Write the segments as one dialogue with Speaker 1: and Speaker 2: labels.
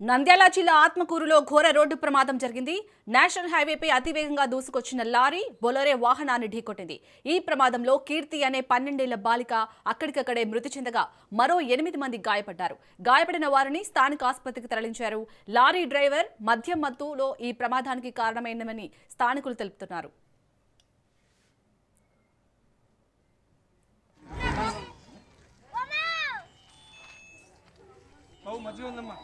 Speaker 1: నంద్యాల జిల్లా ఆత్మకూరులో ఘోర రోడ్డు ప్రమాదం జరిగింది. నేషనల్ హైవేపై అతివేగంగా దూసుకొచ్చిన లారీ బొలరే వాహనాన్ని ఢీకొట్టింది. ఈ ప్రమాదంలో కీర్తి అనే పన్నెండేళ్ళ బాలిక అక్కడికక్కడే మృతి చెందగా మరో ఎనిమిది మంది గాయపడ్డారు. గాయపడిన వారిని స్థానిక ఆసుపత్రికి తరలించారు. లారీ డ్రైవర్ మద్యం మత్తులో ఈ ప్రమాదానికి కారణమైందని స్థానికులు తెలుపుతున్నారు.
Speaker 2: ఉందమ్మా.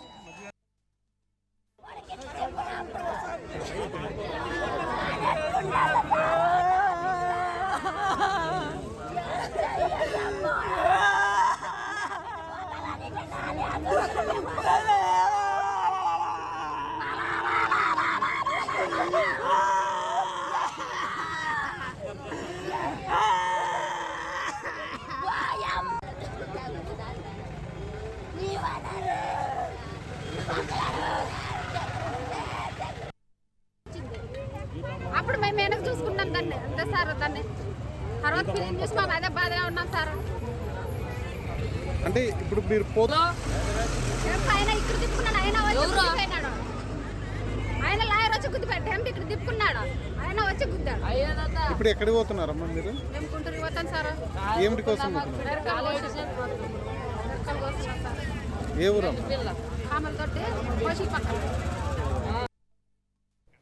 Speaker 3: Ah! మేము వెనక చూసుకున్నాం దాన్ని. అంతే సార్ దాన్ని. తర్వాత ఫిలిం చూసి మాకు అదే బాధగా ఉన్నాం సార్.
Speaker 2: అంటే ఇప్పుడు మీరు పోతా
Speaker 3: ఆయన ఇక్కడ తిప్పుకున్నాడు. ఆయన ఆయన లాయర్ వచ్చి గుద్ది టెంప్ ఇక్కడ తిప్పుకున్నాడు. ఆయన వచ్చి గుద్దాడు.
Speaker 2: ఇప్పుడు ఎక్కడికి పోతున్నారమ్మా మీరు?
Speaker 3: మేము గుంటూరుకి పోతాం సార్.
Speaker 2: ఏమిటి కోసం? ఏ ఊరమ్మా?
Speaker 3: కామలతోటి కోసి పక్కన.